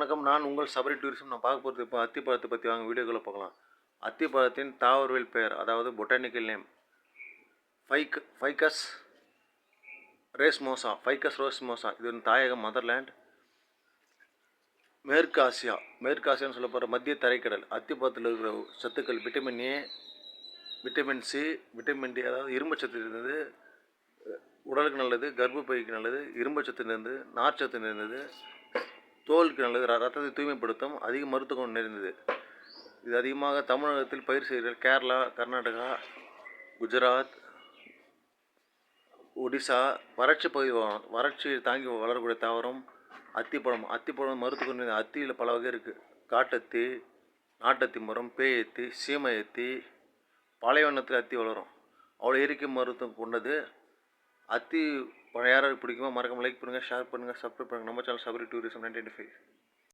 வணக்கம். நான் உங்கள் சபரி டூரிசம். நான் பார்க்க போகிறது இப்போ அத்திப்பழத்தை பற்றி வாங்க வீடியோக்களை பார்க்கலாம் அத்திப்பழத்தின் தாவரவியல் பெயர் அதாவது பொட்டானிக்கல் நேம் ஃபைக் ஃபைக்கஸ் ரேஸ்மோசா ஃபைக்கஸ் ரோஸ்மோசா இது ஒரு தாயகம் மதர்லேண்ட் மேற்கு ஆசியா. மேற்கு ஆசியான்னு சொல்ல போகிற மத்திய தரைக்கடல். அத்திப்பழத்தில் இருக்கிற சத்துக்கள் vitamin A vitamin C vitamin D அதாவது இரும்புச்சத்து இருந்தது உடலுக்கு நல்லது கர்ப்பப்பைக்கு நல்லது இரும்புச்சத்து இருந்தது நார்ச்சத்து இருந்தது தோலுக்கு நல்லது ரத்தத்தை தூய்மைப்படுத்தும் அதிக மருத்துவ குணம் நிறைந்தது. இது அதிகமாக தமிழகத்தில் பயிர் செய்கிறார் கேரளா கர்நாடகா குஜராத் ஒடிசா வறட்சி பகுதி வறட்சியை வறட்சி தாங்கி வளரக்கூடிய தாவரம் அத்திப்பழம். அத்திப்பழம் மருத்துவ நிறைந்த அத்தியில் பல வகை இருக்குது காட்டத்தி நாட்டத்தி மரம் பேயத்தி சீமையத்தி பாலைவனத்தில் அத்தி வளரும். அவ்வளோ இயற்கை மருத்துவம் கொண்டது. அத்தி பழைய யாராருக்கு பிடிக்குமோ மறக்காம லைக் பண்ணுங்கள் ஷேர் பண்ணுங்கள் சப்ஸ்கிரைப் பண்ணுங்கள் நம்ம channel Sabari tourism ninety five